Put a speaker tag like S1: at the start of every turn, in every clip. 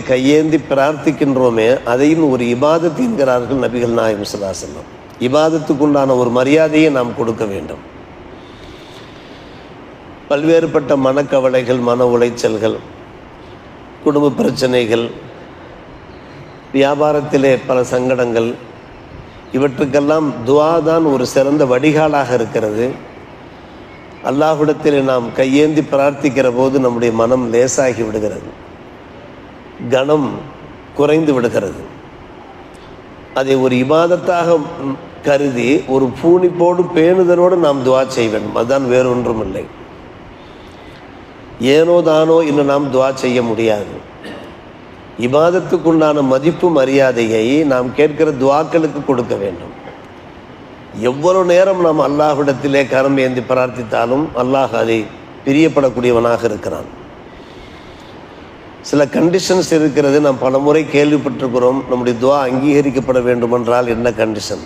S1: கையேந்தி பிரார்த்திக்கின்றோமே அதையும் ஒரு இபாதத் என்கிறார்கள் நபிகள் நாயகம் சுல்லாசல்லம் இபாதத்துக்குண்டான ஒரு மரியாதையை நாம் கொடுக்க வேண்டும். பல்வேறுபட்ட மனக்கவலைகள் மன உளைச்சல்கள் குடும்ப பிரச்சனைகள் வியாபாரத்திலே பல சங்கடங்கள் இவற்றுக்கெல்லாம் துவா தான் ஒரு சிறந்த வடிகாலாக இருக்கிறது. அல்லாஹ்விடத்தில் நாம் கையேந்தி பிரார்த்திக்கிற போது நம்முடைய மனம் லேசாகி விடுகிறது. கணம் குறைந்து விடுகிறது. அதை ஒரு இபாதத்தாக கருதி ஒரு பூணிப்போடு பேணுதலோடு நாம் துவா செய்ய வேண்டும். அதுதான் வேறொன்றும் இல்லை ஏனோ தானோ என்று நாம் துவா செய்ய முடியாது. இபாதத்துக்குண்டான மதிப்பு மரியாதையை நாம் கேட்கிற துவாக்களுக்கு கொடுக்க வேண்டும். எவ்வளவு நேரம் நாம் அல்லாஹ்விடத்திலே கரம் ஏந்தி பிரார்த்தித்தாலும் அல்லாஹ் அதை பிரியப்படக்கூடியவனாக இருக்கிறான். சில கண்டிஷன்ஸ் இருக்கிறது. நாம் பல முறை கேள்விப்பட்டிருக்கிறோம். நம்முடைய துவா அங்கீகரிக்கப்பட வேண்டுமென்றால் என்ன condition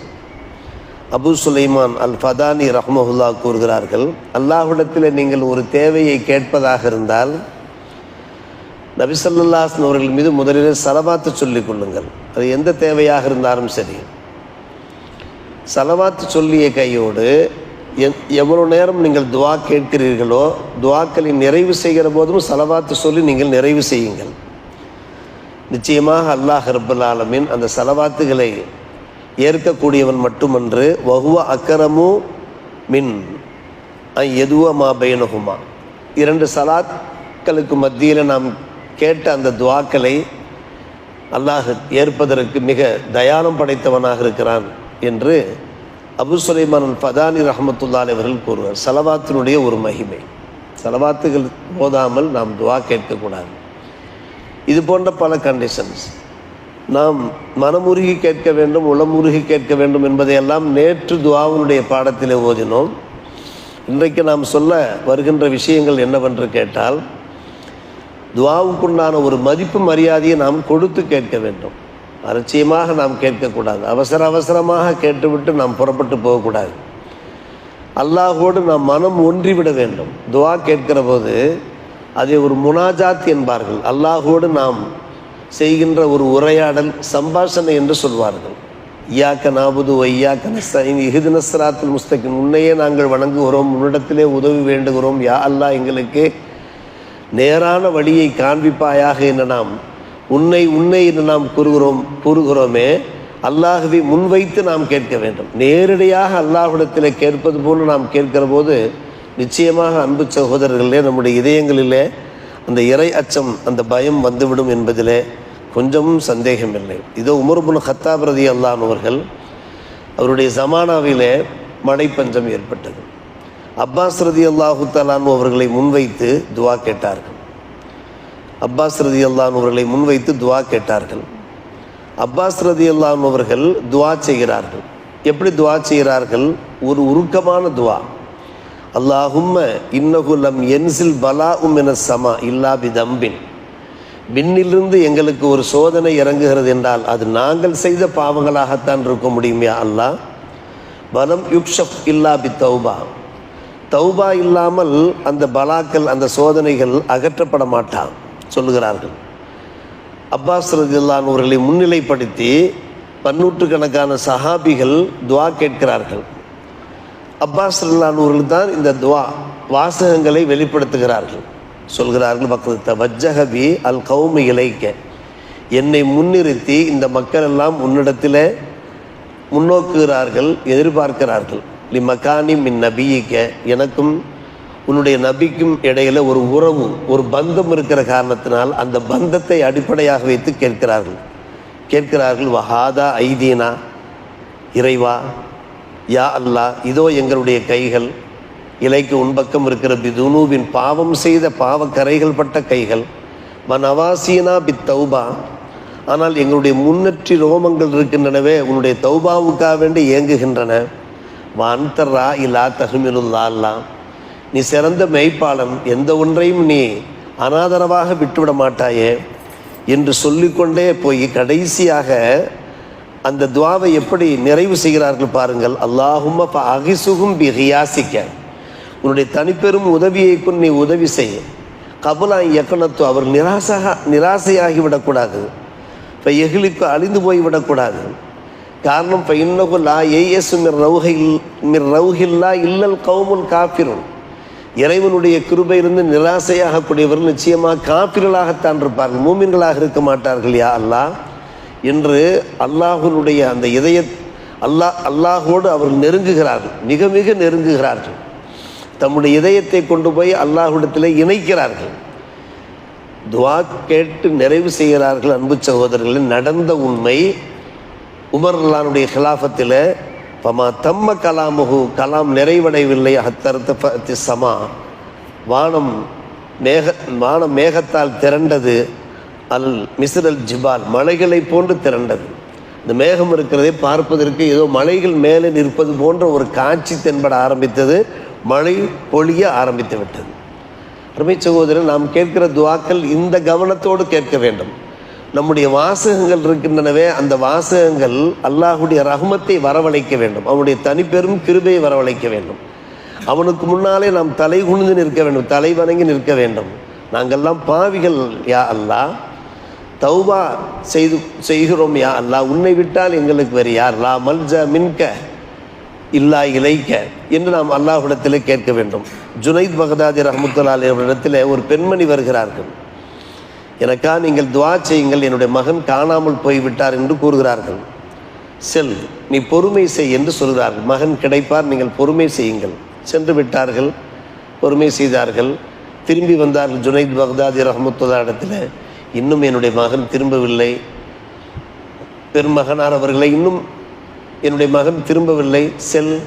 S1: Abu Sulaiman Al Fatani ரஹ்மஹுல்லா கூறுகிறார்கள் அல்லாஹ்விடத்தில் நீங்கள் ஒரு தேவையை கேட்பதாக இருந்தால் நபிசல்லாஸ்ன் அவர்கள் மீது முதலில் சலவாத்து சொல்லிக் கொள்ளுங்கள். அது எந்த தேவையாக இருந்தாலும் சரி. சலவாத்து சொல்லிய கையோடு எவ்வளோ எவ்வளவு நேரம் நீங்கள் துவா கேட்கிறீர்களோ துவாக்களை நிறைவு செய்கிற போதும் சலவாத்து சொல்லி நீங்கள் நிறைவு செய்யுங்கள். நிச்சயமாக அல்லாஹ் ஹர்பல் ஆலமின் அந்த சலவாத்துகளை ஏற்கக்கூடியவன் மட்டுமன்று வகுவ அக்கரமு மின் எதுவ மா இரண்டு சலாக்களுக்கு மத்தியில் நாம் கேட்ட அந்த துவாக்களை அல்லாஹ் ஏற்பதற்கு மிக தயானம் படைத்தவனாக இருக்கிறான் என்று அபு சுலைமான் பதானி ஃபதானி அவர்கள் கூறுவார் சலவாத்தினுடைய ஒரு மகிமை. சலவாத்துகள் போதாமல் நாம் துவா கேட்கக்கூடாது. இது போன்ற பல கண்டிஷன்ஸ் நாம் மனமுருகி கேட்க வேண்டும் உளமுருகி கேட்க வேண்டும் என்பதையெல்லாம் நேற்று துவாவினுடைய பாடத்திலே ஓதினோம். இன்றைக்கு நாம் சொல்ல வருகின்ற விஷயங்கள் என்னவென்று கேட்டால் துவாவுக்குண்டான ஒரு மதிப்பு மரியாதையை நாம் கொடுத்து கேட்க வேண்டும். அலட்சியமாக நாம் கேட்கக்கூடாது. அவசர அவசரமாக கேட்டுவிட்டு நாம் புறப்பட்டு போகக்கூடாது. அல்லாஹோடு நாம் மனம் ஒன்றிவிட வேண்டும். துவா கேட்கிற போது அதை ஒரு முனாஜாத் என்பார்கள். அல்லாஹோடு நாம் செய்கின்ற ஒரு உரையாடல் சம்பாஷணை என்று சொல்வார்கள். ஐயாக்க நாபுது ஐயாக்க நஸ்தீன் இஹிது நஸ்ராத்தில் முஸ்தகின் உன்னையே நாங்கள் வணங்குகிறோம். உன்னிடத்திலே உதவி வேண்டுகிறோம். யா அல்லாஹ் எங்களுக்கு நேரான வழியை காண்பிப்பாயாக என்று நாம் உன்னை உன்னை என்று நாம் கூறுகிறோம் கூறுகிறோமே அல்லாஹுவை முன்வைத்து நாம் கேட்க வேண்டும். நேரடியாக அல்லாஹ்விடத்தில் கேட்பது போல நாம் கேட்கிற போது நிச்சயமாக அன்பு சகோதரர்களே நம்முடைய இதயங்களிலே அந்த இறை அச்சம் அந்த பயம் வந்துவிடும் என்பதிலே கொஞ்சமும் சந்தேகமில்லை. இதோ உமர்புன் ஹத்தாப் ரதி அல்லானவர்கள் அவருடைய ஜமானாவிலே மழை பஞ்சம் ஏற்பட்டது. அப்பாஸ் ரதி அல்லாஹு தலான் அவர்களை முன்வைத்து துவா கேட்டார்கள். அப்பாஸ் ரதி அல்லான் அவர்களை முன்வைத்து துவா கேட்டார்கள். அப்பாஸ் ரதி அல்லான் அவர்கள் துவா செய்கிறார்கள். எப்படி துவா செய்கிறார்கள்? ஒரு உருக்கமான துவா. அல்லாஹும்ம இன்னகுலம் என்சில் பலா உம் என சமா இல்லா பிதம்பின். விண்ணிலிருந்து எங்களுக்கு ஒரு சோதனை இறங்குகிறது என்றால் அது நாங்கள் செய்த பாவங்களாகத்தான் இருக்க முடியுமே அல்லாஹ். பலம் யுக்ஷப் இல்லா பி தௌபா தௌபா இல்லாமல் அந்த பலாக்கள் அந்த சோதனைகள் அகற்றப்பட மாட்டான். சொல்லுகிறார்கள். அப்பாஸ் ரதில்லான் அவர்களை முன்னிலைப்படுத்தி பன்னூற்றுக்கணக்கான சஹாபிகள் துவா கேட்கிறார்கள். அப்பாஸ் ரல்லான் அவர்கள் தான் இந்த துவா வாசகங்களை வெளிப்படுத்துகிறார்கள். சொல்கிறார்கள் மக்கள் வஜ்ஜகபி அல் கௌமி இலைக்க. என்னை முன்னிறுத்தி இந்த மக்கள் எல்லாம் உன்னிடத்தில் முன்னோக்குகிறார்கள் எதிர்பார்க்கிறார்கள். லி மக்கானி மின் நபியிக்க. எனக்கும் உன்னுடைய நபிக்கும் இடையில ஒரு உறவு ஒரு பந்தம் இருக்கிற காரணத்தினால் அந்த பந்தத்தை அடிப்படையாக வைத்து கேட்கிறார்கள். கேட்கிறார்கள் வஹாதா ஐதீனா இறைவா யா அல்லாஹ் இதோ எங்களுடைய கைகள். இலைக்கு உன்பக்கம் இருக்கிற பிதுனுவின் பாவம் செய்த பாவக்கரைகள் பட்ட கைகள். மனவாசீனா பித்தௌபா தௌபா ஆனால் எங்களுடைய முன்னற்றி ரோமங்கள் இருக்கின்றனவே உன்னுடைய தௌபாவுக்காக வேண்டி இயங்குகின்றன வான்தர்ரா இல்லா தகுமிலுல்லா நீ சிறந்த மெய்ப்பாளன் எந்த ஒன்றையும் நீ அனாதரவாக விட்டுவிட மாட்டாயே என்று சொல்லிக்கொண்டே போய் கடைசியாக அந்த துவாவை எப்படி நிறைவு செய்கிறார்கள் பாருங்கள். அல்லாஹும் அப்போ அகிசுகும் பிஹியாசிக்க. உன்னுடைய தனிப்பெரும் உதவியை கொண்டு நீ உதவி செய்ய கபலா இயக்கணத்து அவர் நிராசாக நிராசையாகி விடக்கூடாது. இப்போ எகிலிக்கு அழிந்து போய் விடக்கூடாது. காரணம் இப்போ இன்னகு லா ஏஎஸ் மிர் ரவுஹில் மிர் ரவுஹில்லா இல்லல் கவுமுல் காப்பிரும் இறைவனுடைய கிருபையிலிருந்து நிராசையாகக்கூடியவர்கள் நிச்சயமாக காப்பிர்களாகத்தான் இருப்பார்கள். மூமின்களாக இருக்க மாட்டார்கள் யா அல்லாஹ் என்று அல்லாஹனுடைய அந்த இதய அல்லாஹ் அல்லாஹோடு அவர் நெருங்குகிறார்கள். மிக மிக நெருங்குகிறார்கள். தம்முடைய இதயத்தை கொண்டு போய் அல்லாஹுடத்தில் இணைக்கிறார்கள். துவா கேட்டு நிறைவு செய்கிறார்கள் அன்பு சகோதரர்களின் நடந்த உண்மை உமர் அல்லானுடைய ஹிலாஃபத்தில் பமா தம்ம கலாமுகு கலாம் நிறைவடையவில்லை அத்தரத்த சமா. வானம் மேக வானம் மேகத்தால் திரண்டது அல் மிஸ்ரல் ஜிபால் மலைகளை போன்று திரண்டது. இந்த மேகம் இருக்கிறதை பார்ப்பதற்கு ஏதோ மலைகள் மேலே நிற்பது போன்ற ஒரு காட்சி தென்பட ஆரம்பித்தது மழை பொழிய ஆரம்பித்து விட்டது. அருமை சகோதரர் நாம் கேட்கிற துவாக்கள் இந்த கவனத்தோடு கேட்க வேண்டும். நம்முடைய வாசகங்கள் இருக்கின்றனவே அந்த வாசகங்கள் அல்லாஹுடைய ரஹ்மத்தை வரவழைக்க வேண்டும். அவனுடைய தனிப்பெரும் கிருபையை வரவழைக்க வேண்டும். அவனுக்கு முன்னாலே நாம் தலை குனிந்து நிற்க வேண்டும் தலை வணங்கி நிற்க வேண்டும். நாங்கள்லாம் பாவிகள் யா அல்லாஹ் தௌபா செய்து செய்கிறோம் யா அல்லாஹ் உன்னை விட்டால் எங்களுக்கு வேறு யார்? லா மல்ஜ மின்க இல்லா இலைக்க என்று நாம் அல்லாஹ்விடத்தில் கேட்க வேண்டும். ஜுனைத் பகதாதி ரஹமத்துல்லா அவரிடத்தில் ஒரு பெண்மணி வருகிறார்கள். எனக்கா நீங்கள் துவா செய்யுங்கள் என்னுடைய மகன் காணாமல் போய்விட்டார் என்று கூறுகிறார்கள். செல் நீ பொறுமை செய் என்று சொல்கிறார்கள். மகன் கிடைப்பார் நீங்கள் பொறுமை செய்யுங்கள். சென்று விட்டார்கள் பொறுமை செய்தார்கள். திரும்பி வந்தார்கள் ஜுனைத் பக்தாதி ரஹமத்துல்லா இடத்துல. இன்னும் என்னுடைய மகன் திரும்பவில்லை. பெருமகனார் அவர்களை இன்னும் என்னுடைய மகன் திரும்பவில்லை. செல்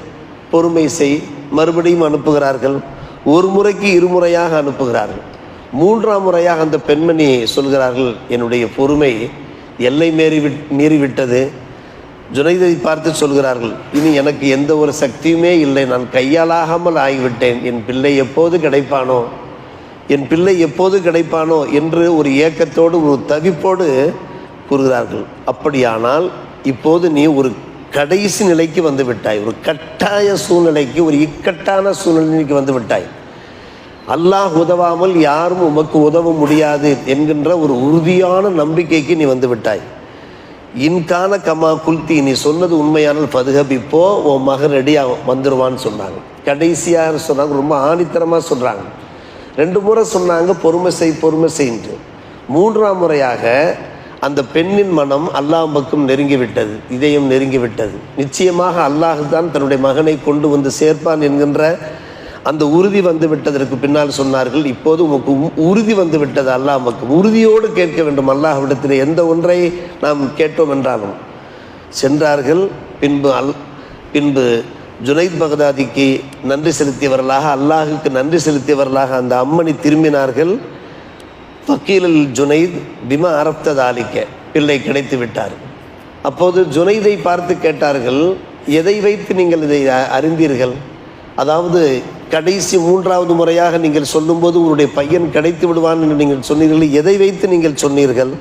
S1: பொறுமை செய் மறுபடியும் அனுப்புகிறார்கள். ஒரு முறைக்கு இருமுறையாக அனுப்புகிறார்கள். மூன்றாம் முறையாக அந்த பெண்மணி சொல்கிறார்கள் என்னுடைய பொறுமை எல்லை மீறி விட் மீறிவிட்டது. ஜுனைதை பார்த்து சொல்கிறார்கள் இனி எனக்கு எந்த ஒரு சக்தியுமே இல்லை. நான் கையாலாகாமல் ஆகிவிட்டேன். என் பிள்ளை எப்போது கிடைப்பானோ என் பிள்ளை எப்போது கிடைப்பானோ என்று ஒரு ஏக்கத்தோடு ஒரு தவிப்போடு கூறுகிறார்கள். அப்படியானால் இப்போது நீ ஒரு கடைசி நிலைக்கு வந்து விட்டாய். ஒரு கட்டாய சூழ்நிலைக்கு ஒரு இக்கட்டான சூழ்நிலைக்கு வந்து விட்டாய். அல்லாஹ் உதவாமல் யாரும் உமக்கு உதவ முடியாது என்கின்ற ஒரு உறுதியான நம்பிக்கைக்கு நீ வந்து விட்டாய். இன்கான கமா குல்தி நீ சொன்னது உண்மையானால் பதுகபிப்போ உன் மகன் ரெடியாக வந்துடுவான்னு சொன்னாங்க. கடைசியாக சொன்னாங்க? ரொம்ப ஆணித்தரமாக சொல்கிறாங்க ரெண்டு முறை சொன்னாங்க பொறுமை செய் பொறுமை செய்யின்று மூன்றாம் முறையாக அந்த பெண்ணின் மனம் அல்லாஹ் பக்கம் நெருங்கி விட்டது இதயம் நெருங்கி விட்டது. நிச்சயமாக அல்லாஹ் தான் தன்னுடைய மகனை கொண்டு வந்து சேர்ப்பான் என்கின்ற அந்த உறுதி வந்து விட்டதற்கு பின்னால் சொன்னார்கள் இப்போது உமக்கு உ- உறுதி வந்து விட்டது அல்லாஹ் உமக்கு உறுதியோடு கேட்க வேண்டும். அல்லாஹ்விடத்தில் எந்த ஒன்றை நாம் கேட்டோம் என்றாலும் சென்றார்கள். பின்பு அல் பின்பு ஜுனைத் பகதாதிக்கு நன்றி செலுத்தியவர்களாக அல்லாஹுக்கு நன்றி செலுத்தியவர்களாக அந்த அம்மணி திரும்பினார்கள். வக்கீலில் ஜுனைத் பிம அரப்ததாலிக்க பிள்ளை கிடைத்து விட்டார். அப்போது ஜுனைதை பார்த்து கேட்டார்கள் எதை வைத்து நீங்கள் இதை அ- அறிந்தீர்கள்? அதாவது கடைசி மூன்றாவது முறையாக நீங்கள் சொல்லும்போது உங்களுடைய பையன் கிடைத்து விடுவான் என்று நீங்கள் சொன்னீர்கள். எதை வைத்து நீங்கள் சொன்னீர்கள்?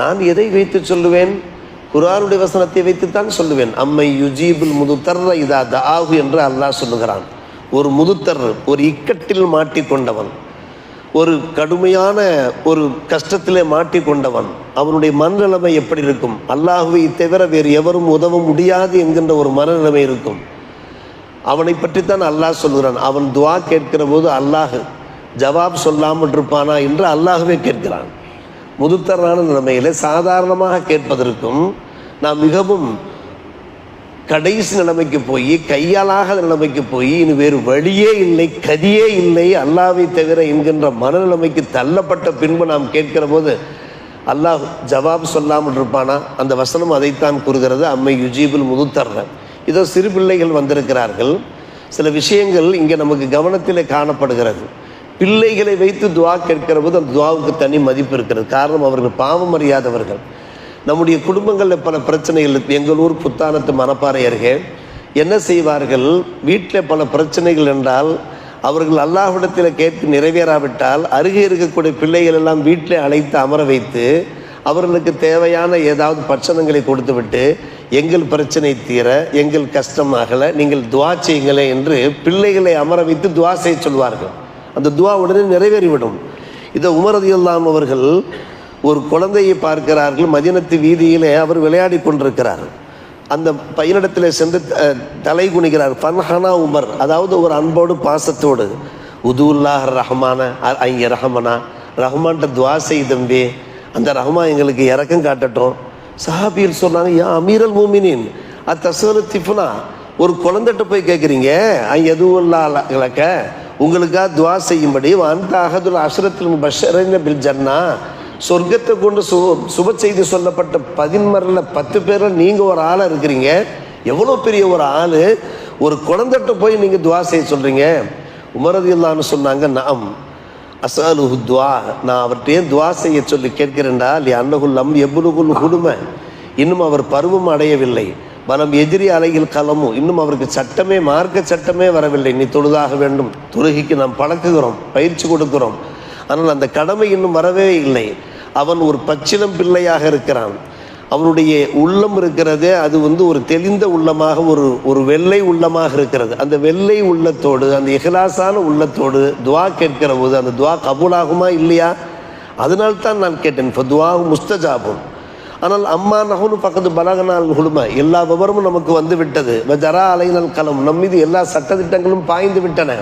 S1: நான் எதை வைத்து சொல்லுவேன்? குரானுடைய வசனத்தை வைத்துத்தான் சொல்லுவேன். அம்மை யுஜீபுல் முதுத்தர்ற இதா ஆகு என்று அல்லாஹ் சொல்லுகிறான். ஒரு முதுத்தர் ஒரு இக்கட்டில் மாட்டிக்கொண்டவன். ஒரு கடுமையான ஒரு கஷ்டத்திலே மாட்டிக்கொண்டவன். அவனுடைய மனநிலைமை எப்படி இருக்கும்? அல்லாஹுவை தவிர வேறு எவரும் உதவ முடியாது என்கின்ற ஒரு மனநிலைமை இருக்கும். அவனை பற்றித்தான் அல்லாஹ் சொல்கிறான் அவன் துவா கேட்கிற போது அல்லாஹ் ஜவாப் சொல்லாமல் இருப்பானா என்று அல்லாஹுவே கேட்கிறான். முதுத்தரான நிலைமையில் சாதாரணமாக கேட்பதற்கும் நாம் மிகவும் கடைசி நிலைமைக்கு போய் கையாலாக நிலைமைக்கு போய் இனி வேறு வழியே இல்லை கதியே இல்லை அல்லாவை தவிர என்கின்ற மனநிலைமைக்கு தள்ளப்பட்ட பின்பு நாம் கேட்கிற போது அல்லாஹ் ஜவாப் சொல்லாமல் இருப்பானா? அந்த வசனம் அதைத்தான் கூறுகிறது. அம்மை யுஜீபுல் முதுத்தர்றேன் இதோ சிறு பிள்ளைகள் வந்திருக்கிறார்கள். சில விஷயங்கள் இங்கே நமக்கு கவனத்தில் காணப்படுகிறது. பிள்ளைகளை வைத்து துவா கேட்கிற போது அந்த துவாவுக்கு தனி மதிப்பு இருக்கிறது. காரணம் அவர்கள் பாவம் அறியாதவர்கள். நம்முடைய குடும்பங்களில் பல பிரச்சனைகள் எங்கள் ஊர் புத்தானத்து மனப்பாறை அருகே என்ன செய்வார்கள்? வீட்டில் பல பிரச்சனைகள் என்றால் அவர்கள் அல்லாஹ்விடத்தில் கேட்டு நிறைவேறாவிட்டால் அருகே இருக்கக்கூடிய பிள்ளைகள் எல்லாம் வீட்டில் அழைத்து அமர வைத்து அவர்களுக்கு தேவையான ஏதாவது பட்சணங்களை கொடுத்துவிட்டு எங்கள் பிரச்சனை தீர எங்கள் கஷ்டம் ஆகலை நீங்கள் துவா செய்யுங்களேன் என்று பிள்ளைகளை அமர வைத்து துவா செய்ய சொல்வார்கள். அந்த துவா உடனே நிறைவேறிவிடும். இதை உமரதியல்லாம் அவர்கள் ஒரு குழந்தையை பார்க்கிறார்கள். மதினத்து வீதியிலே அவர் விளையாடி கொண்டிருக்கிறார். அந்த பையனிடத்தில் சென்று தலை குனிகிறார். ஃபன்ஹனா உமர். அதாவது ஒரு அன்போடு பாசத்தோடு. உதுல்லாஹ் ரஹமான அ- ஐய ரஹமனா. ரஹ்மான்ட்ட துவா செய் தம்பி அந்த ரஹ்மா எங்களுக்கு இறக்கம் காட்டட்டும். சஹாபியில் சொன்னாங்க யா அமீரல் மூமினின் அத்தசோரு திஃபுனா ஒரு குழந்தைகிட்ட போய் கேட்குறீங்க அங்கே எதுவும் இலக்க உங்களுக்காக துவா செய்யும்படி அந்த அகதுல் அஷ்ரத்தில் பஷரின் பில் ஜன்னா. சொர்க்கத்தை கொண்டு சு சுப செய்தி சொல்லப்பட்ட பதின்மரில் பத்து பேரில் நீங்கள் ஒரு ஆளாக இருக்கிறீங்க. எவ்வளோ பெரிய ஒரு ஆள். ஒரு குழந்தைகிட்ட போய் நீங்கள் துவா செய்ய சொல்கிறீங்க உமரது இல்லான்னு சொன்னாங்க நாம் அசாலுஹு துவா நான் அவர்கிட்டயே துவா செய்ய சொல்லி கேட்கிறேன்டா? லி அன்னகுல்லம் அம் குடுமை இன்னும் அவர் பருவம் அடையவில்லை. மனம் எதிரி அலையில் களமும் இன்னும் அவருக்கு சட்டமே மார்க்க சட்டமே வரவில்லை. நீ தொழுதாக வேண்டும். தொழுகைக்கு நாம் பழக்குகிறோம் பயிற்சி கொடுக்கிறோம். ஆனால் அந்த கடமை இன்னும் வரவே இல்லை. அவன் ஒரு பச்சிலம் பிள்ளையாக இருக்கிறான். அவனுடைய உள்ளம் இருக்கிறதே அது வந்து ஒரு தெளிந்த உள்ளமாக ஒரு ஒரு வெள்ளை உள்ளமாக இருக்கிறது. அந்த வெள்ளை உள்ளத்தோடு அந்த இஹலாசான உள்ளத்தோடு துவா கேட்கிற போது அந்த துவா கபூலாகுமா இல்லையா? அதனால்தான் நான் கேட்டேன் இப்போ துவா முஸ்தஜாபும் ஆனால் அம்மா நகுனு பக்கத்து பலகனால் குழும எல்லா விவரமும் நமக்கு வந்து விட்டது. ஜரா அலைநல் களம் நம் மீது எல்லா சட்டத்திட்டங்களும் பாய்ந்து விட்டன.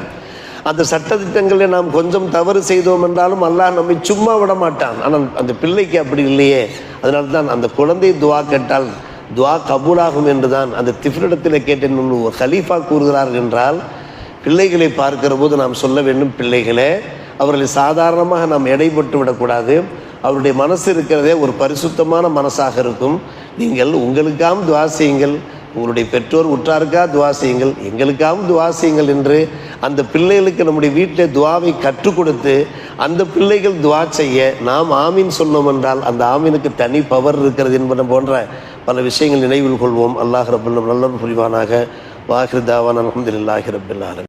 S1: அந்த சட்டத்திட்டங்களை நாம் கொஞ்சம் தவறு செய்தோம் என்றாலும் அல்லாஹ் நம்மை சும்மா விட மாட்டான். ஆனால் அந்த பிள்ளைக்கு அப்படி இல்லையே. அதனால தான் அந்த குழந்தை துவா கேட்டால் துவா கபூலாகும் என்று தான் அந்த திஃப்ரிடத்தில் கேட்டேன் ஒரு ஹலீஃபா கூறுகிறார்கள் என்றால் பிள்ளைகளை பார்க்கிற போது நாம் சொல்ல வேண்டும் பிள்ளைகளே அவர்களை சாதாரணமாக நாம் எடைபட்டு விடக்கூடாது. அவருடைய மனசு இருக்கிறதே ஒரு பரிசுத்தமான மனசாக இருக்கும். நீங்கள் உங்களுக்காம் துவா செய்யுங்கள். உங்களுடைய பெற்றோர் உற்றாருக்கா துவா செய்யுங்கள். எங்களுக்காகவும் துவா செய்யுங்கள் என்று அந்த பிள்ளைகளுக்கு நம்முடைய வீட்டில் துவாவை கற்றுக் கொடுத்து அந்த பிள்ளைகள் துவா செய்ய நாம் ஆமீன் சொன்னோம் என்றால் அந்த ஆமீனுக்கு தனி பவர் இருக்கிறது என்பன போன்ற பல விஷயங்கள் நினைவில் கொள்வோம். அல்லாஹ் ரபுல்லம் நல்ல புரிவானாக. வாஹிர் தாவான் அலமதுல்லாஹி ரபுல்லாலும்